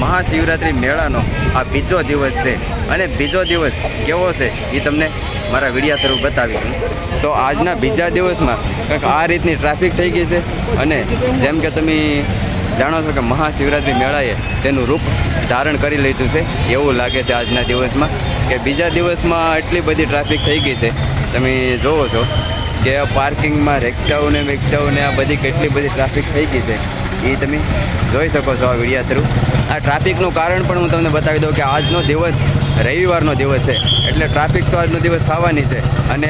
મહાશિવરાત્રિ મેળાનો આ બીજો દિવસ છે. અને બીજો દિવસ કેવો છે એ તમને મારા વિડીયા થ્રુ બતાવી તો આજના બીજા દિવસમાં કંઈક આ રીતની ટ્રાફિક થઈ ગઈ છે અને જેમ કે તમે જાણો છો કે મહાશિવરાત્રિ મેળાએ તેનું રૂપ ધારણ કરી લીધું છે. એવું લાગે છે આજના દિવસમાં કે બીજા દિવસમાં એટલી બધી ટ્રાફિક થઈ ગઈ છે. તમે જોવો છો કે પાર્કિંગમાં રેક્ષાઓને ને આ બધી કેટલી બધી ટ્રાફિક થઈ ગઈ છે. એ તમે જોઈ શકો છો આ વિડીયા થ્રુ આ ટ્રાફિકનું કારણ પણ હું તમને બતાવી દઉં કે આજનો દિવસ રવિવારનો દિવસ છે. એટલે ટ્રાફિક તો આજનો દિવસ થવાની છે. અને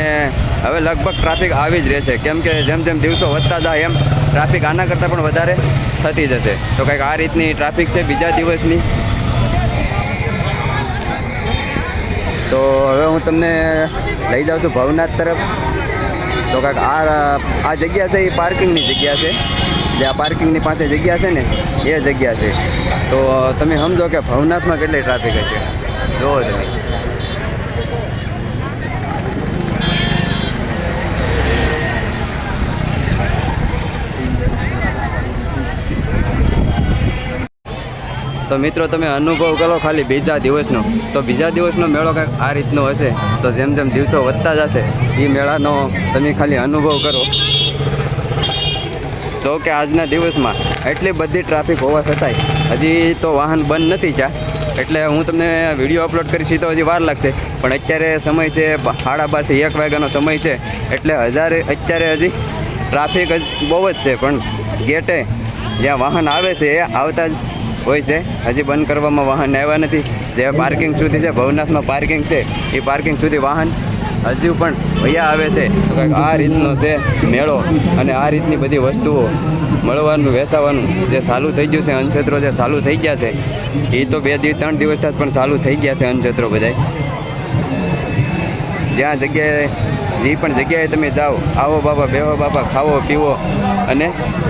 હવે લગભગ ટ્રાફિક આવી જ રહેશે. કેમ કે જેમ જેમ દિવસો વધતા જાય એમ ટ્રાફિક આના કરતાં પણ વધારે થતી જશે. તો કંઈક આ રીતની ટ્રાફિક છે બીજા દિવસની. તો હવે હું તમને લઈ જાઉં છું ભવનાથ તરફ. તો કાંઈક આ આ જગ્યા છે એ પાર્કિંગની જગ્યા છે. જે આ પાર્કિંગની પાસે જગ્યા છે ને, એ જગ્યા છે. તો તમે સમજો કે ભવનાથમાં કેટલી ટ્રાફિક હશે? જોવો તમે. તો મિત્રો તમે અનુભવ કરો ખાલી બીજા દિવસનો. તો બીજા દિવસનો મેળો કંઈક આ રીતનો હશે. તો જેમ જેમ દિવસો વધતા જશે એ મેળાનો તમે ખાલી અનુભવ કરો. જો કે આજના દિવસમાં એટલી બધી ટ્રાફિક હોવા છતાંય હજી તો વાહન બંધ નથી થયા. એટલે હું તમને વીડિયો અપલોડ કરીશ તો હજી વાર લાગશે. પણ અત્યારે સમય છે સાડા બારથી એક વાગ્યાનો સમય છે. એટલે હજારે, અત્યારે હજી ટ્રાફિક જ બહુ જ છે, પણ ગેટે જ્યાં વાહન આવે છે, એ આવતા જ હોય છે. હજી બંધ કરવામાં વાહન આવ્યા નથી. જે પાર્કિંગ સુધી છે, ભવનાથમાં પાર્કિંગ છે એ પાર્કિંગ સુધી વાહન હજુ પણ ભૈયા આવે છે. આ રીતનો છે મેળો અને આ રીતની બધી વસ્તુઓ મળવાનું વેસાવાનું જે ચાલુ થઈ ગયું છે અનક્ષેત્રો જે ચાલુ થઈ ગયા છે એ તો બે દિવસ ત્રણ દિવસથી પણ ચાલુ થઈ ગયા છે અનક્ષેત્રો બધાય. જ્યાં જગ્યાએ, જે પણ જગ્યાએ તમે જાઓ, આવો બાબા, બેહો બાબા, ખાવો, પીવો અને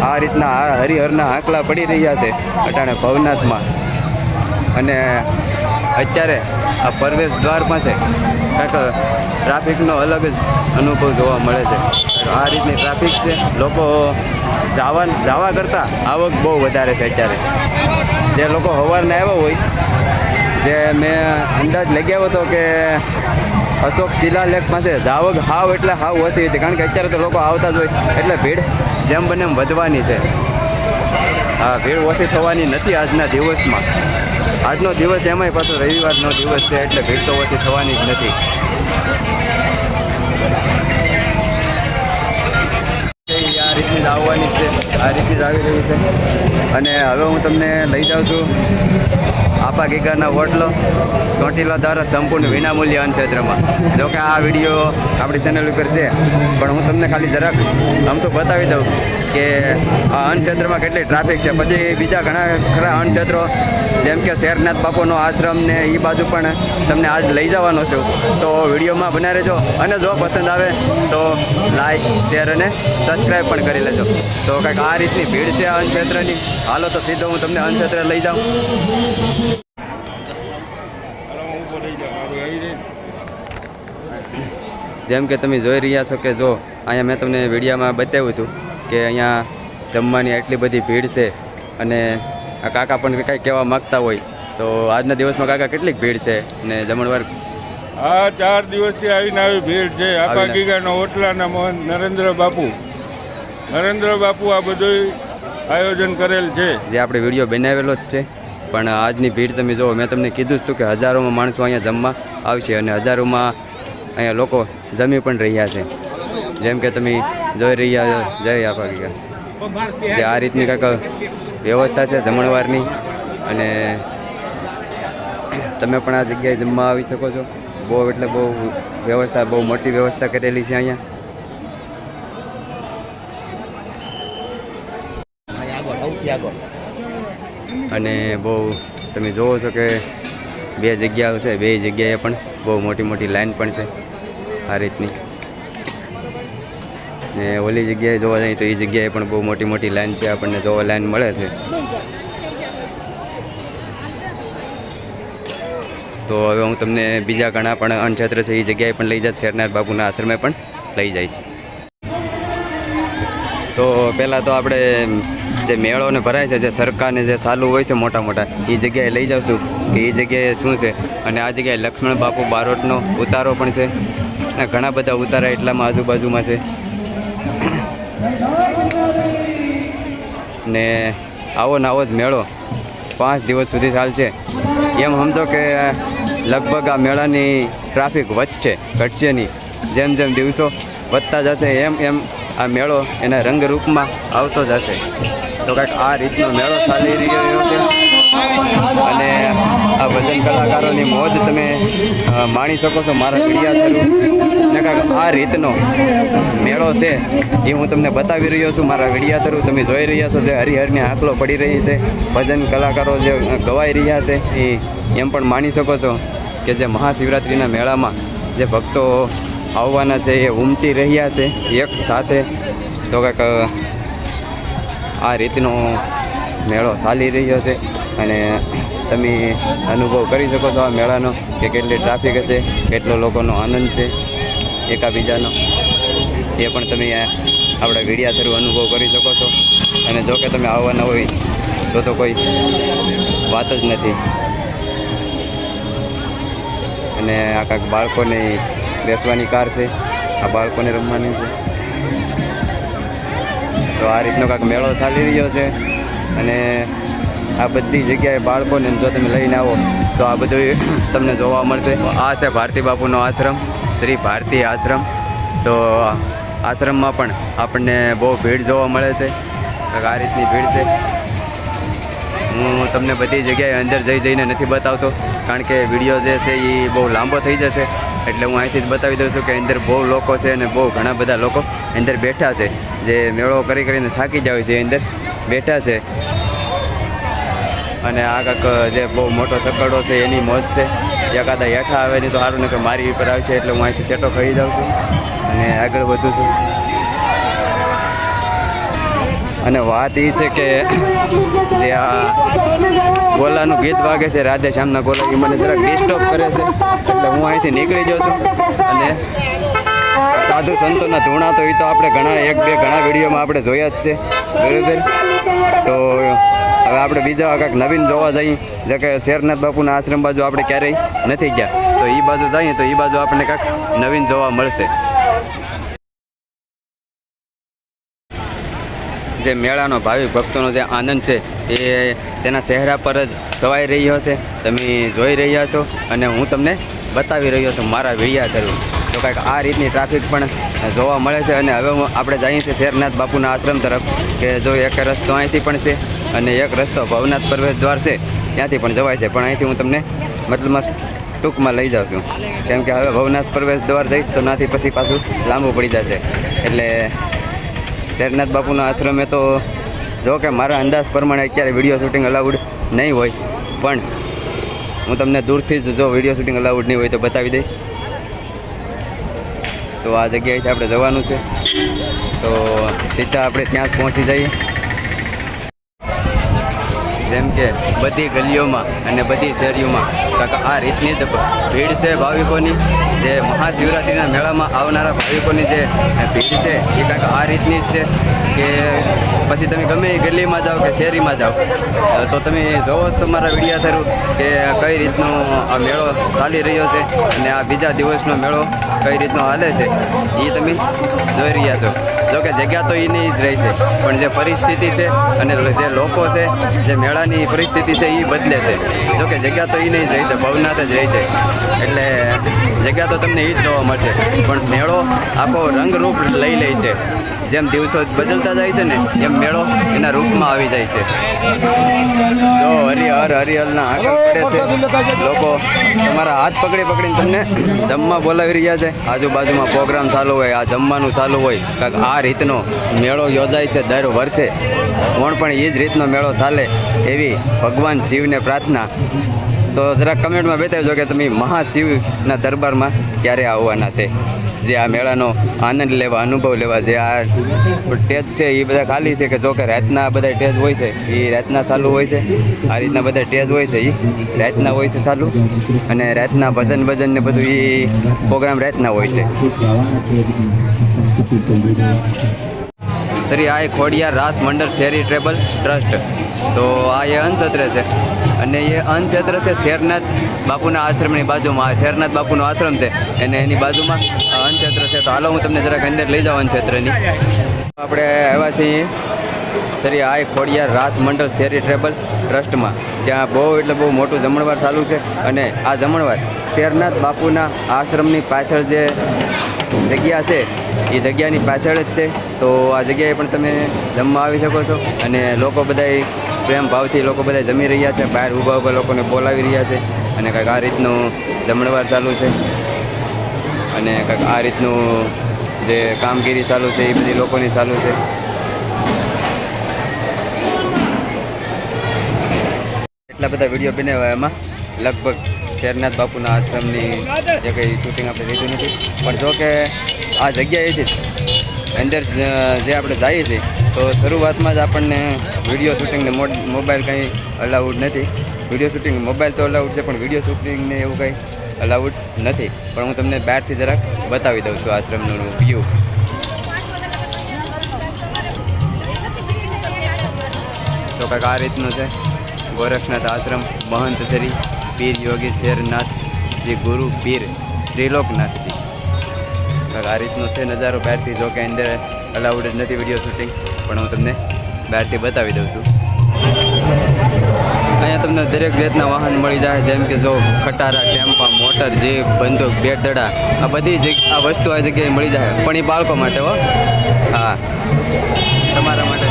આ રીતના હરિહરના આંકલા પડી રહ્યા છે અટાણે ભવનાથમાં. અને અત્યારે આ પ્રવેશ દ્વાર પાસે કાંઈક ટ્રાફિકનો અલગ જ અનુભવ જોવા મળે છે. આ રીતની ટ્રાફિક છે. લોકો જવા જવા કરતાં આવક બહુ વધારે છે અત્યારે. જે લોકો સવારને આવ્યા હોય, જે મેં અંદાજ લગાવ્યો હતો કે અશોક શિલાલેખ પાસે જાવક હાવ એટલે હાવ ઓછી હતી. કારણ કે અત્યારે તો લોકો આવતા જ હોય, એટલે ભીડ જેમ બને એમ વધવાની છે. હા, ભીડ ઓછી થવાની નથી આજના દિવસમાં. આજનો દિવસ એમાંય પાછો રવિવારનો દિવસ છે, એટલે ભીડ તો ઓછી થવાની જ નથી. આ રીતની આવવાની છે, આ રીતની જ આવી રહી છે. અને હવે હું તમને લઈ જાઉં છું. આપા ગીગાના વોટલો ચોટીલા દ્વારા સંપૂર્ણ વિનામૂલ્ય અન્નક્ષેત્રમાં જો કે આ વીડિયો આપણી ચેનલ ઉપર છે, પણ હું તમને ખાલી જરાક આમ તો બતાવી દઉં કે આ અન્નક્ષેત્રમાં કેટલી ટ્રાફિક છે. પછી બીજા ઘણા ખરા અન્નક્ષેત્રો જેમ કે શેરનાથ બાપુનો આશ્રમ ને એ બાજુ પણ તમને આજ લઈ જવાનો છું. તો વિડીયોમાં બના રહેજો અને જો પસંદ આવે તો લાઈક શેર અને સબસ્ક્રાઈબ પણ કરી લેજો. તો કંઈક આ રીતની ભીડ છે અન્નક્ષેત્રની હાલો તો સીધો હું તમને અન્નક્ષેત્ર લઈ જાઉં. જેમ કે તમે જોઈ રહ્યા છો કે જો અહીંયા મેં તમને વિડીયામાં બતાવ્યું હતું કે અહીંયા જમવાની એટલી બધી ભીડ છે અને આ કાકા પણ કંઈ કહેવા માગતા હોય તો આજના દિવસમાં કાકા કેટલીક ભીડ છે અને જમણવાર આ ચાર દિવસથી આવીને આવી ભીડ છે. આપા ગીગાનો હોટલાના ઓટલાના મોહન નરેન્દ્ર બાપુ. નરેન્દ્ર બાપુ આ બધું આયોજન કરેલ છે. જે આપણે વીડિયો બનાવેલો જ છે પણ આજની ભીડ તમે જુઓ મેં તમને કીધું જ હતું કે હજારોમાં માણસો અહીંયા જમવા આવશે અને હજારોમાં અહીંયા લોકો જમી પણ રહ્યા છે. જેમ કે તમે જોઈ રહ્યા છો. જય આપા જે આ રીતની કાંઈક વ્યવસ્થા છે જમણવારની. અને તમે પણ આ જગ્યાએ જમવા આવી શકો છો. બહુ એટલે બહુ વ્યવસ્થા, બહુ મોટી વ્યવસ્થા કરેલી છે અહીંયા. અને બહુ તમે જોવો છો કે બે જગ્યાઓ છે, બે જગ્યાએ પણ બહુ મોટી મોટી લાઈન પણ છે આ રીતની. ને ઓલી જગ્યાએ જોવા જઈએ તો એ જગ્યાએ પણ બહુ મોટી મોટી લાઈન છે, આપણને જોવા લાઈન મળે છે. તો હવે હું તમને બીજા ઘણા પણ અનક્ષેત્ર છે એ જગ્યાએ પણ લઈ જઈશ શેરનાથ બાપુના આશ્રમે પણ લઈ જઈશ. તો પહેલાં તો આપણે જે મેળોને ભરાય છે, જે સરકારને જે ચાલુ હોય છે મોટા મોટા, એ જગ્યાએ લઈ જાઉં કે એ જગ્યાએ શું છે? અને આ જગ્યાએ લક્ષ્મણ બાપુ બારોટનો ઉતારો પણ છે અને ઘણા બધા ઉતારા એટલામાં આજુબાજુમાં છે. ને આવો ને આવો જ મેળો. પાંચ દિવસ સુધી ચાલશે. એમ સમજો કે લગભગ આ મેળાની ટ્રાફિક વધશે, ઘટશે નહીં. જેમ જેમ દિવસો વધતા જશે, એમ એમ આ મેળો એના રંગરૂપમાં આવતો જશે. તો કંઈક આ રીતનો મેળો ચાલી રહ્યો છે. અને આ ભજન કલાકારોની મોજ તમે માણી શકો છો, મારા મીડિયા થ્રુ ને કાંઈક આ રીતનો મેળો છે એ હું તમને બતાવી રહ્યો છું. મારા વિડિયા થ્રુ તમે જોઈ રહ્યા છો જે હરિહરની આંકલો પડી રહી છે. ભજન કલાકારો જે ગવાઈ રહ્યા છે એ એમ પણ માણી શકો છો કે જે મહાશિવરાત્રિના મેળામાં જે ભક્તો આવવાના છે એ ઉમટી રહ્યા છે એક સાથે. તો કંઈક આ રીતનો મેળો ચાલી રહ્યો છે અને તમે અનુભવ કરી શકો છો આ મેળાનો કે કેટલી ટ્રાફિક હશે, કેટલો લોકોનો આનંદ છે એકાબીજાનો. એ પણ તમે આપણા વીડિયા થਰੂ અનુભવ કરી શકો છો. અને જો કે તમે આવવાના હોય તો તો કોઈ વાત જ નથી. અને આ કાંક બાળકોને બેસવાની કાર છે, આ બાળકોને રમવાની છે. તો આ રીતનો કાંઈક મેળો ચાલી રહ્યો છે. અને આ બધી જગ્યાએ બાળકોને જો તમે લઈને આવો, તો આ બધું તમને જોવા મળશે. આ છે ભારતી બાપુનો આશ્રમ, શ્રી ભારતી આશ્રમ. તો આશ્રમમાં પણ આપણને બહુ ભીડ જોવા મળે છે. આ રીતની ભીડ છે. હું તમને બધી જગ્યાએ અંદર જઈ જઈને નથી બતાવતો, કારણ કે વીડિયો જે છે એ બહુ લાંબો થઈ જશે. એટલે હું અહીંથી જ બતાવી દઉં છું કે અંદર બહુ લોકો છે અને બહુ ઘણા બધા લોકો અંદર બેઠા છે. જે મેળો કરી કરીને થાકી જાય છે અંદર, બેઠા છે. અને આ કાંક જે બહુ મોટો સકડો છે, એની મોજ છે. એકાદા હેઠા આવે નહીં તો સારું નહીં મારી ઉપર આવે છે એટલે હું અહીંથી સેટો ખાઈ જાઉં છું. અને આગળ વધું છું. અને વાત એ છે કે જે આ ગોલાનું ગીત વાગે છે, રાધે શ્યામના ગોલા એ મને જરાક ડિસ્ટર્બ કરે છે. એટલે હું અહીંથી નીકળી જાઉં છું. અને સાધુ સંતોના ધૂણા તો એ તો આપણે ઘણા, એક, બે ઘણા વિડીયોમાં આપણે જોયા જ છે. બરાબર? તો હવે આપણે બીજા કાંઈક નવીન જોવા જઈએ. જે કે શેરનાથ બાપુના આશ્રમ બાજુ આપણે ક્યારેય નથી ગયા. તો એ બાજુ જઈએ તો એ બાજુ આપણને કાંઈક નવીન જોવા મળશે. જે મેળાનો ભાવિક ભક્તોનો જે આનંદ છે, એ તેના ચહેરા પર જ સવાઈ રહ્યો છે. તમે જોઈ રહ્યા છો અને હું તમને બતાવી રહ્યો છું મારા વિડિયા થરું તો કાંઈક આ રીતની ટ્રાફિક પણ જોવા મળે છે અને હવે આપણે જઈએ છીએ શેરનાથ બાપુના આશ્રમ તરફ, કે જો એક રસ્તો અહીંથી પણ છે અને એક રસ્તો ભવનાથ પ્રવેશ દ્વાર છે, ત્યાંથી પણ જવાય છે. પણ અહીંથી હું તમને મતલબમાં ટૂંકમાં લઈ જાઉં છું. કેમ કે હવે ભવનાથ પ્રવેશ દ્વાર જઈશ તો નાથી પછી પાછું લાંબુ પડી જશે. એટલે શેરનાથ બાપુના આશ્રમે તો જો કે મારા અંદાજ પ્રમાણે અત્યારે વીડિયો શૂટિંગ અલાઉડ નહીં હોય. પણ હું તમને દૂરથી જ જો વીડિયો શૂટિંગ અલાઉડ નહીં હોય તો બતાવી દઈશ. તો આ જગ્યાએથી આપણે જવાનું છે. તો સીધા આપણે ત્યાં જ પહોંચી જઈએ. જેમ કે બધી ગલીઓમાં અને બધી શેરીઓમાં. આ રીતની જ ભીડ છે ભાવિકોની. જે મહાશિવરાત્રિના મેળામાં આવનારા ભાવિકોની જે ભીડ છે, એ કાંઈક આ રીતની જ છે કે પછી તમે ગમે એ ગલીમાં જાઓ કે શેરીમાં જાઓ, તો તમે જોવો છો મારા વિડીયા થરું કે કઈ રીતનો આ મેળો ચાલી રહ્યો છે અને આ બીજા દિવસનો મેળો કઈ રીતનો હાલે છે, એ તમે જોઈ રહ્યા છો. જો કે જગ્યા તો એ નહીં જ રહી છે. પણ જે પરિસ્થિતિ છે અને જે લોકો છે, જે મેળાની પરિસ્થિતિ છે એ બદલે છે. જોકે જગ્યા તો એ નહીં જ રહી છે, ભવનાથ જ રહી છે. એટલે જગ્યા તો તમને એ જ જોવા મળશે. પણ મેળો આખો રંગરૂપ લઈ લે છે. જેમ દિવસો બદલતા જાય છે ને, એમ મેળો એના રૂપમાં આવી જાય છે. જો હરિહર હરિહરના આગળ પડે છે. લોકો તમારા હાથ પકડી પકડીને તમને જમવા બોલાવી રહ્યા છે. આજુબાજુમાં પ્રોગ્રામ ચાલુ હોય, આ જમવાનું ચાલુ હોય, કાંક આ રીતનો મેળો યોજાય છે દર વર્ષે. કોણ પણ એ જ રીતનો મેળો ચાલે એવી ભગવાન શિવને પ્રાર્થના. તો જરાક કમેન્ટમાં બતાવજો કે તમે મહાશિવના દરબારમાં ક્યારે આવવાના છે? જે આ મેળાનો આનંદ લેવા, અનુભવ લેવા, જે આ ટેજ છે, એ બધા ખાલી છે કે જો કે રાતના બધા ટેજ હોય છે, એ રાતના ચાલુ હોય છે? આ રીતના બધા ટેજ હોય છે, એ રાતના હોય છે ચાલુ? અને રાતના ભજન ભજન ને બધું એ પ્રોગ્રામ રાતના હોય છે. શ્રી આઈ ખોડિયાર રાસ મંડળ શેરી ટ્રેબલ ટ્રસ્ટ. તો આ એ અન્નક્ષેત્ર છે. અને એ અન્નક્ષેત્ર છે, શેરનાથ બાપુના આશ્રમની બાજુમાં. આ શેરનાથ બાપુનો આશ્રમ છે અને એની બાજુમાં આ અન્નક્ષેત્ર છે. તો હાલો, હું તમને જરાક અંદર લઈ જાઉં અન્નક્ષેત્રની. આપણે આવ્યા છીએ શ્રી આઈ ખોડિયાર રાસ મંડળ શેરી ટ્રેબલ ટ્રસ્ટમાં, જ્યાં બહુ એટલે બહુ મોટું જમણવાર ચાલુ છે. અને આ જમણવાર શેરનાથ બાપુના આશ્રમની પાછળ જે જગ્યા છે, એ જગ્યાની પાછળ જ છે. તો આ જગ્યાએ પણ તમે જમવા આવી શકો છો અને લોકો બધાય પ્રેમ ભાવથી લોકો બધા જમી રહ્યા છે, બહાર ઊભા ઊભા લોકોને બોલાવી રહ્યા છે અને કંઈક આ રીતનું જમણવાર ચાલુ છે. અને કંઈક આ રીતનું જે કામગીરી ચાલુ છે, એ બધી લોકોની ચાલુ છે. એટલા બધા વીડિયો બનાવ્યા એમાં. લગભગ શેરનાથ બાપુના આશ્રમની જે કંઈ શૂટિંગ આપણે લીધું નથી. પણ જો કે આ જગ્યાએથી અંદર જે આપણે જઈએ છીએ તો શરૂઆતમાં જ આપણને વીડિયો શૂટિંગને મોબાઈલ કંઈ અલાઉડ નથી. વીડિયો શૂટિંગ મોબાઈલ તો અલાઉડ છે, પણ વીડિયો શૂટિંગને એવું કંઈ અલાઉડ નથી. પણ હું તમને બહારથી જરાક બતાવી દઉં છું આશ્રમનું વ્યૂ તો કંઈક આ રીતનું છે. ગોરખનાથ આશ્રમ, મહંત શ્રી, પીર યોગી શેરનાથ શ્રી ગુરુ પીર ત્રિલોકનાથજી. કંઈક આ રીતનો છે નજારો બહારથી, જો કે અંદર અલાઉડ જ નથી વીડિયો શૂટિંગ. પણ હું તમને બહારથી બતાવી દઉં છું. અહીંયા તમને દરેક જાતના વાહન મળી જાય, જેમ કે જો ખટારા, ટેમ્પા, મોટર, જીપ, બંદૂક, બેટદડા, આ બધી આ વસ્તુ આ જગ્યાએ મળી જાય. પણ એ બાળકો માટે હો. હા. તમારા માટે.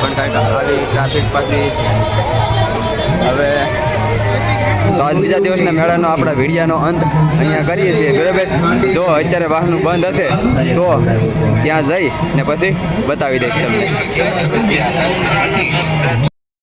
પણ કાંઈક આવી ટ્રાફિક પાછી આજ બીજા દિવસના મેળાનો આપણા વિડીયાનો અંત અહીંયા કરીએ છીએ. બરાબર? જો અત્યારે વાહનું બંધ હશે, તો ત્યાં જઈ ને પછી બતાવી દઈશ તમને.